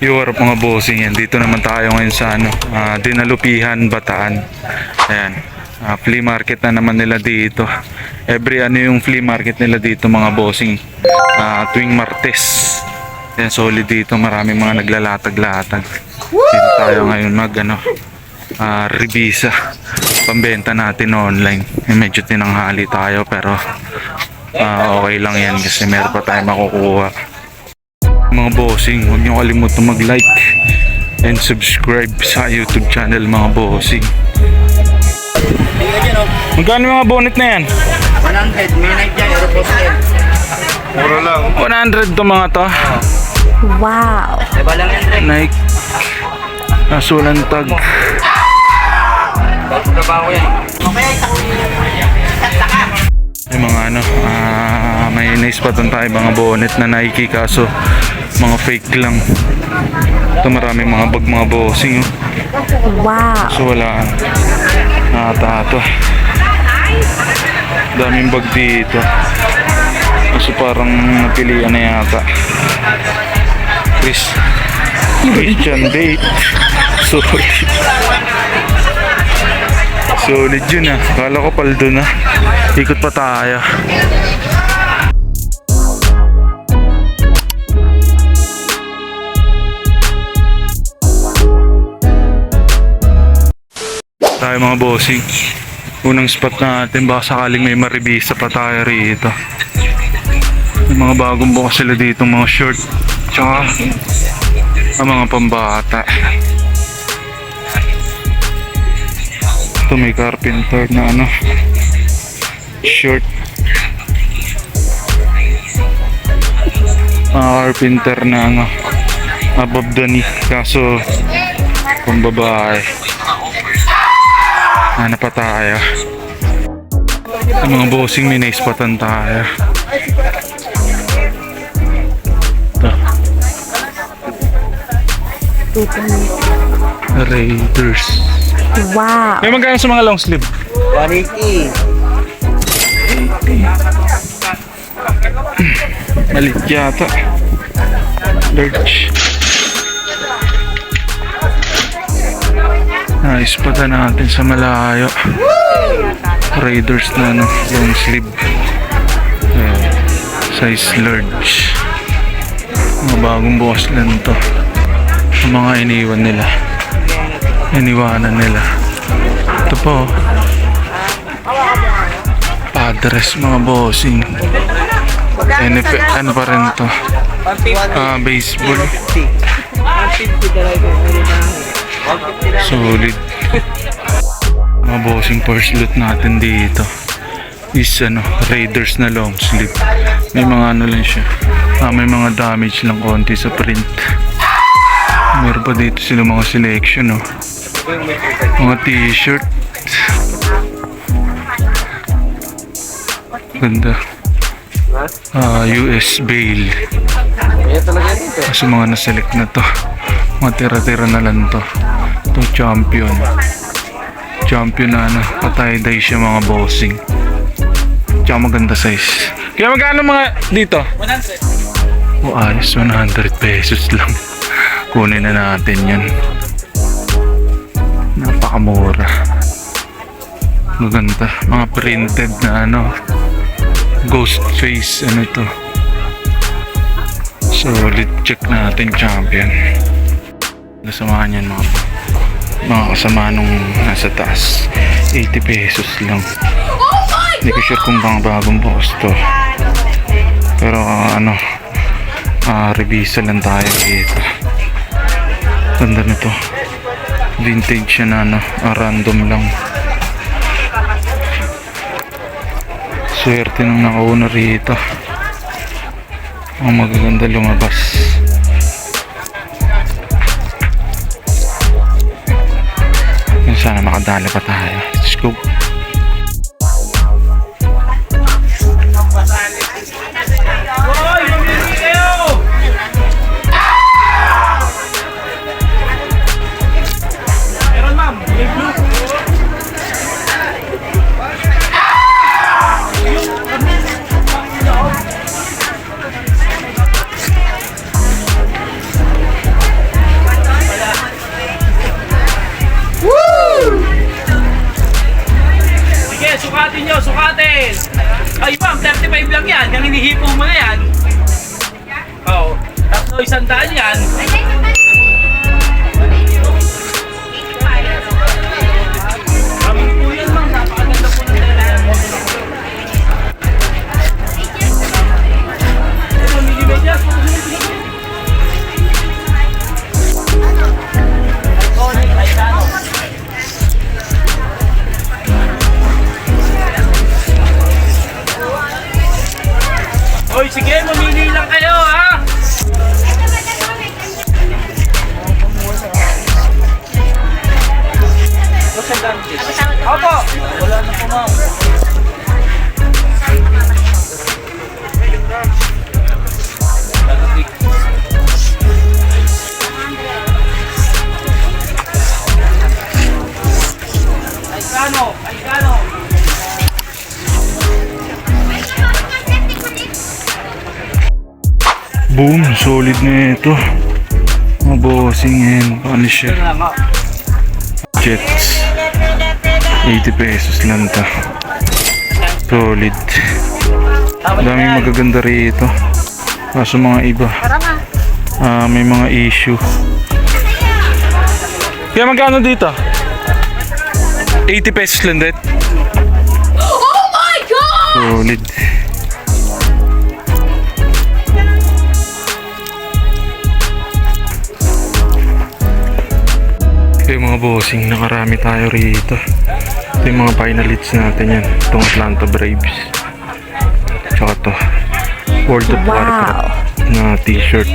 Europe mga bossing yan. Dito naman tayo ngayon sa ano, ah, Dinalupihan, Bataan. Ayan. Ah, flea market na naman nila dito. Every ano yung flea market nila dito mga bossing. Ah, tuwing Martes. Ayan, solid dito. Maraming mga naglalatag-latag. Dito tayo ngayon mag ano, ah, revisa. Pambenta natin online. Eh, medyo tinanghali tayo pero ah, okay lang yan kasi meron pa tayo makukuha mga bossing, huwag niyo kalimutan mag-like and subscribe sa YouTube channel mga bossing. Magkano yung mga bonnet na yan? 100, may night dyan, aeropos. Mura lang. 100 to mga to. Wow. Diba lang yan? Nike. Nasulan tag. Bago trabaho yan. Okay, Yung mga ano, ah, may naispatan tayo mga bonnet na Nike kaso mga fake lang. Ito maraming mga bag mga bossing. Oh. Wow. So wala nakatato. Daming bag dito. Kaso parang napilian na yata. Chris. Christian date. Sorry. Solid yun ah. Kala ko paldo na. Ikot pa tayo. tayo mga bossing. Unang spot natin. Baka sakaling may maribisa pa tayo rito. May mga bagong bukas sila dito mga short tsaka ang mga pambata. Ito may carpenter na ano short mga carpenter na ano above the knee kaso pambabae Hanap pa tayo. Yung mga bossing may naispatan tayo. Ito. Raiders. Wow. May magkano sa mga long sleeve? 180. Malit yata. Large. Naispatan natin sa malayo. Raiders na ano, long sleeve. Size large. Mga bagong bukas lang to. Ang mga iniwan nila. Iniwanan nila. Ito po. Padres mga bossing. NFL, ano pa rin to? 150. Ah, baseball. 150 talaga. Meron na. 150 lang. Solid. Mga bossing first loot natin dito is ano, Raiders na long sleeve. May mga ano lang siya. Ah, may mga damage lang konti sa print. Meron pa dito sila mga selection, oh. Mga t-shirt. Ganda. Ah, US. Kaya talaga dito. Kasi mga naselect na to. Mga tira-tira na lang to. Ito champion. Champion na ano. Patay day siya mga bossing. Tsaka maganda size. Kaya magkano mga dito? 100. O ayos, 100 pesos lang. Kunin na natin yun. Napakamura. Maganda. Mga printed na ano. Ghost face. Ano to? Solid check natin champion. Nasamahan yan mga mga kasama nung nasa taas. 80 pesos lang. Hindi ko sure kung bang bagong box to. Pero ah, ano, ah, revisa lang tayo dito. Ganda nito. Vintage siya na ano, ah, random lang. Swerte nung nakauna rito. Ang magaganda lumabas. Sana makadala pa tayo. Let's go. Boom, solid na ito. Mga bossing and ma'am. Jets. 80 pesos lang to. Solid. Daming magaganda rito. Kaso mga iba. Ah, may mga issue. Kaya magkano dito? 80 pesos lang din. Oh my God! Solid. Ito yung mga bossing, nakarami tayo rito. Ito yung mga finalists natin yan. Itong Atlanta Braves. Tsaka to. World of Wow. Warcraft na t-shirt.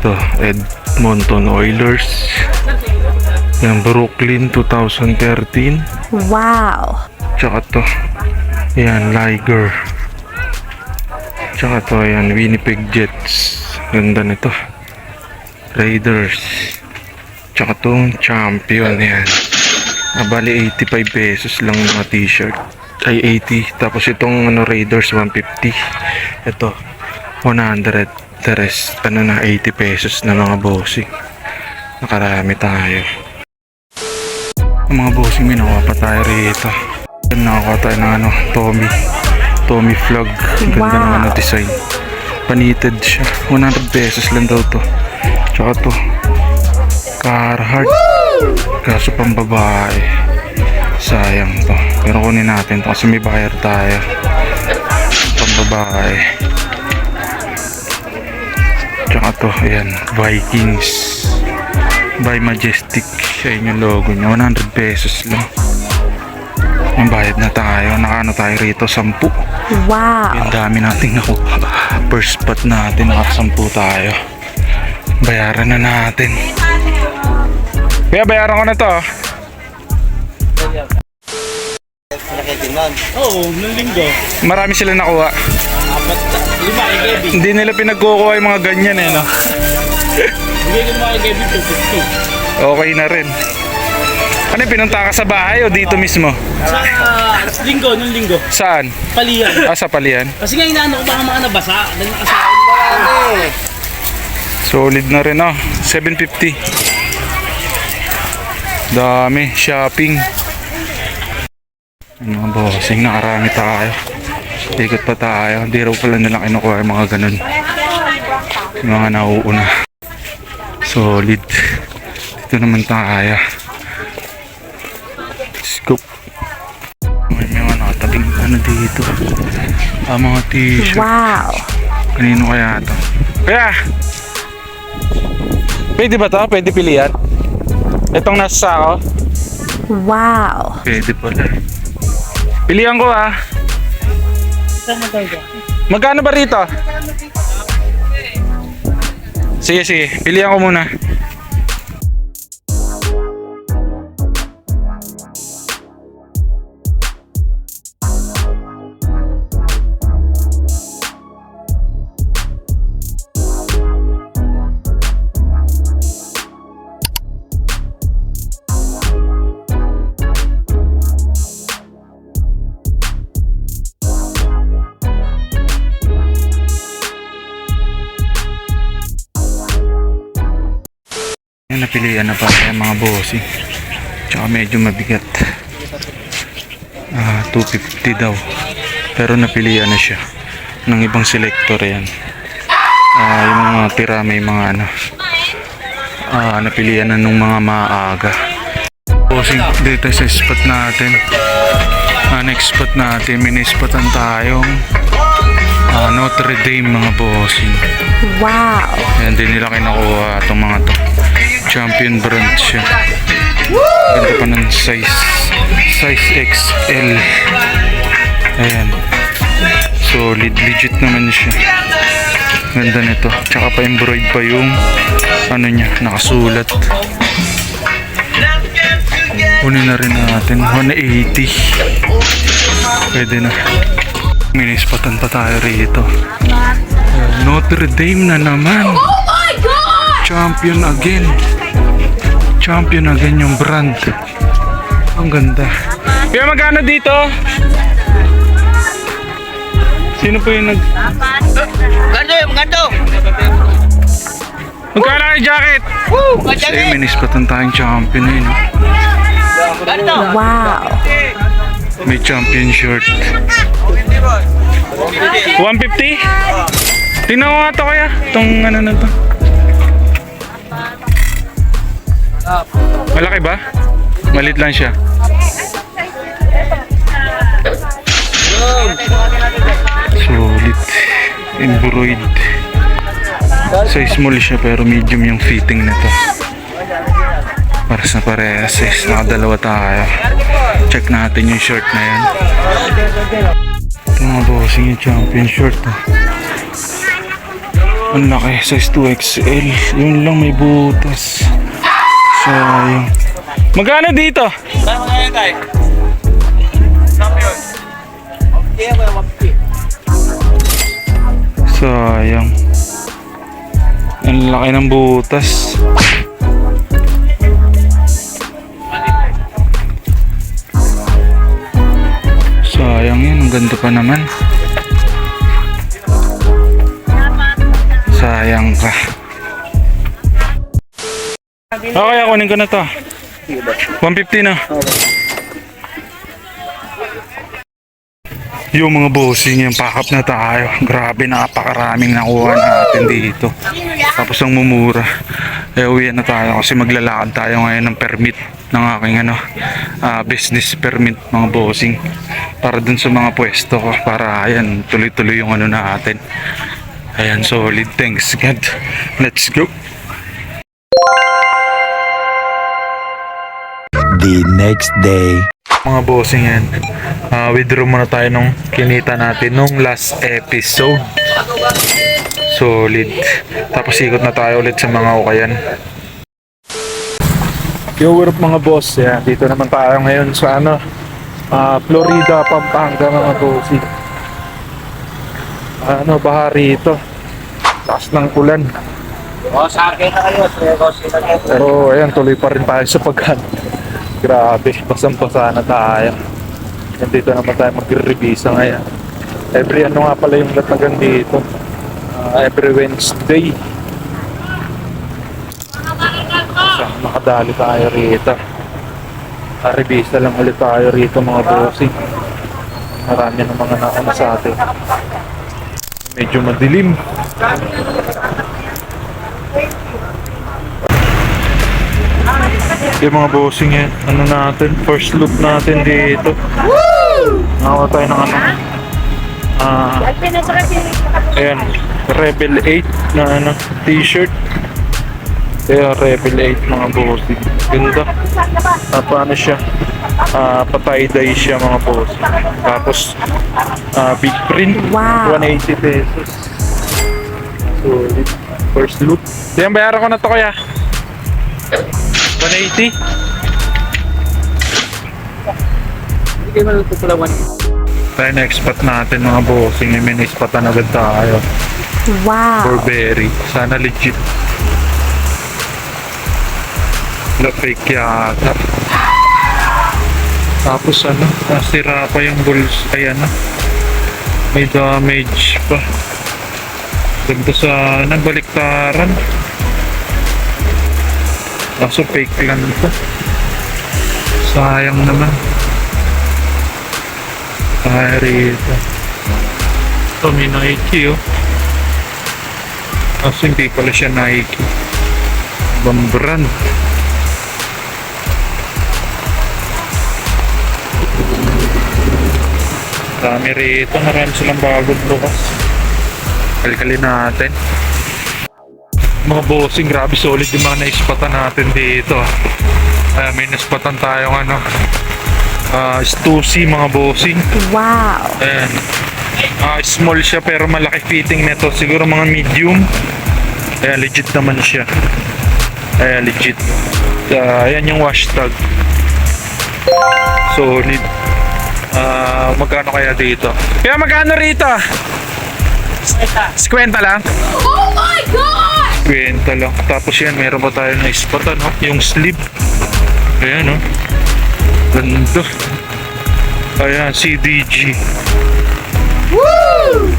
Ito, Edmonton Oilers. Yan, Brooklyn 2013. Wow. Tsaka to. Yan, Liger. Tsaka to, yan, Winnipeg Jets. Ganda nito. Raiders. Tsaka tong champion, yan. Ah, bali 85 pesos lang mga t-shirt. Ay 80. Tapos itong ano, Raiders 150. Ito, 100. The rest, ano na, 80 pesos na mga bossing. Nakarami tayo. Ang mga bossing, may nakuha pa tayo rito. Nakakuha tayo ng ano, Tommy. Tommy Vlog. Ang Ganda ng Wow. ano, design. Panited siya. 100 pesos lang daw to. Tsaka to. Carhartt. Kaso pang babae. Sayang to. Pero kunin natin to kasi may buyer tayo. Pang babae. Tsaka to, ayan, Vikings. By Majestic. Yun yung logo niya. 100 pesos lang. Ang bayad na tayo. Nakano tayo rito? 10. Wow. Yung dami nating nakuha. First spot natin, nakasampu tayo. Bayaran na natin. Kaya bayaran ko na to. Oo, nung linggo. Marami sila nakuha. Apat, lima kay Kevin. Hindi nila pinagkukuha yung mga ganyan eh, no? Ko naman kay Kevin 250. Okay na rin. Ano yung pinunta ka sa bahay o dito mismo? Sa linggo, nung linggo. Saan? Palihan. Ah, sa palian. Kasi nga inaano ko baka mga nabasa. Dahil nakasabi. Solid na rin, oh. 750. Dami. Shopping. Mga bossing, nakarami tayo. Ikot pa tayo. Hindi raw pala nila kinukuha yung mga ganun. Yung mga nauuna. Solid. Dito naman tayo. Scoop. May mga nakatabing ano dito. Ah, mga t-shirt. Wow. Kanino kaya to? Kaya! Pwede ba to? Pwede pilihan? Itong nasa sako? Wow. Pwede pala. Pilihan ko ah. Magkano ba rito? Sige, sige. Pilihan ko muna. Yan, napilihan na pa tayo mga bossing. Tsaka medyo mabigat. Ah, 250 daw. Pero napilian na siya ng ibang selector yan. Ah, yung mga tira may mga ano. Ah, napilian na nung mga maaga. Bossing, dito sa spot natin. Ah, next spot natin, mini-spotan tayong ah, Notre Dame mga bossing. Wow. Ayan din nila kinukuha itong mga to. Champion brand siya. Ganda pa ng size. Size XL. Ayan. Solid. Legit naman siya. Ganda nito. Tsaka pa embroid pa yung ano niya, nakasulat. Kunin na rin natin. 180. Pwede na. Minispatan pa tayo rito. Notre Dame na naman. Champion again. Champion again yung brand. Ang ganda. Kaya magkano dito? Sino po yung nag... Gando yung gando! Magkano yung jacket? Woo! Kasi minispatan tayong champion eh. No? Wow. May champion shirt. 150? Tingnan ko nga to kaya. Itong ano na to. Malaki ba? Malit lang siya. Solid. Embroid. Size small siya pero medium yung fitting na to. Para sa parehas size. Nakadalawa tayo. Check natin yung shirt na yan. Ito mga bossing yung champion shirt. Oh. Ang laki. Size 2XL. Yun lang may butas. Sayang. Magkano dito? Saan mga yan tayo? Champion! Okay, ba yung Sayang. Ang laki ng butas. Sayang yun. Ang ganda pa naman. Sayang ka. Okay, kunin ko na to. 150 na. Yung mga bossing, yung pack up na tayo. Grabe, napakaraming nakuha natin dito. Tapos ang mumura. Eh, uwi na tayo kasi maglalakad tayo ngayon ng permit ng aking ano, ah, business permit mga bossing. Para dun sa mga pwesto ko. Para, ayan, tuloy-tuloy yung ano natin. Ayan, solid. Thanks, God. Let's go. The next day. mga bossing yan. Ah, withdraw muna tayo nung kinita natin nung last episode. Solid. Tapos ikot na tayo ulit sa mga ukayan. Yo, what up mga boss? Yan, dito naman tayo ngayon sa ano, ah, Florida, Pampanga mga bossing. Ano, baha rito. Taas ng ulan. O, sa akin na kayo. Pero ayan, tuloy pa rin tayo sa paghan. Grabe, basang-basa na tayo. Nandito naman tayo magre-revisa ngayon. Every ano nga pala yung latagan dito. Ah, every Wednesday. So, makadali tayo rito. Ah, revisa lang ulit tayo rito mga bossing. Marami ng mga nauna sa atin. Medyo madilim. Yung mga bossing yan, ano natin, first look natin dito. Nakawa tayo ng ano. Ah, ayan, Rebel 8 na ano, t-shirt. Kaya Rebel 8 mga bossing. Ganda. Ah, paano siya? Ah, patay dye siya mga bossing. Tapos, ah, big print. Wow. 180 pesos. Solid. First look. Yan, bayaran ko na to kaya. 180. Hindi kayo malututulawan. Tayo next spot natin mga bossing. May mini spot na agad tayo. Wow. Burberry. Sana legit. Na fake yata. Tapos ano, nasira pa yung bulls. Ay ano, may damage pa. Ganda sa nagbaliktaran. Kaso fake lang ito. Sayang naman. Tayo rito. Ito may Nike oh. Kaso hindi pala siya Nike. Ibang brand. Dami rito. Marami silang bagong bukas. Kalikali natin. Mga bossing, grabe solid yung mga naispatan natin dito. Kaya may naispatan tayong ano. ah Stussy mga bossing. Wow. Ayan. Ah, small siya pero malaki fitting nito. Siguro mga medium. Ayan, legit naman siya. Ayan, legit. Ah, ayan yung hashtag. Solid. Ah, magkano kaya dito? Kaya magkano rito? 50 lang? Oh my god! 50 lang. Tapos yan, meron pa tayo na spot ano, yung sleeve. Ayan oh. Ganda. Ayan, CDG. Woo!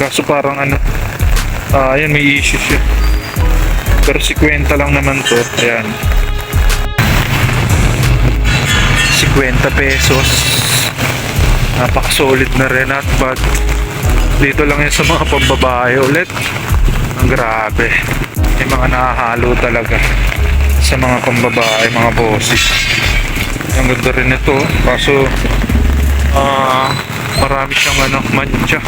Kaso parang ano, ah, ayan may issue siya. Pero 50 lang naman to. Ayan. 50 pesos. Napaka-solid na rin at bag. Dito lang yan sa mga pambabae ulit. Ang grabe. May mga nakahalo talaga sa mga pambabae, mga bosses. Ang ganda rin ito. Kaso, ah, marami siyang ano, mancha.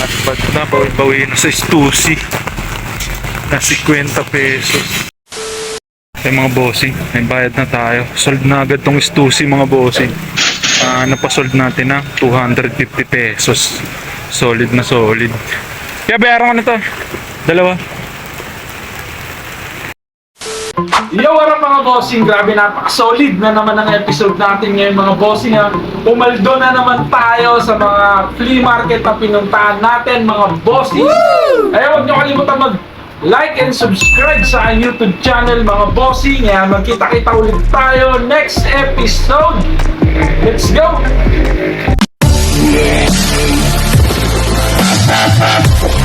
At ba't na bawi-bawi na sa Stussy na 50 pesos. Ay mga bossing, may bayad na tayo. Sold na agad tong Stussy mga bossing. Ah, napasold natin na 250 pesos. Solid na solid. Kaya bayaran ko na to. Dalawa. Yo, up mga bossing? Grabe napaka-solid na naman ang episode natin ngayon mga bossing ha. Pumaldo na naman tayo sa mga flea market na pinuntahan natin mga bossing. Ay, huwag nyo kalimutan mag like and subscribe sa aking YouTube channel mga bossing. Yan, magkita-kita ulit tayo next episode. Let's go! Ajá.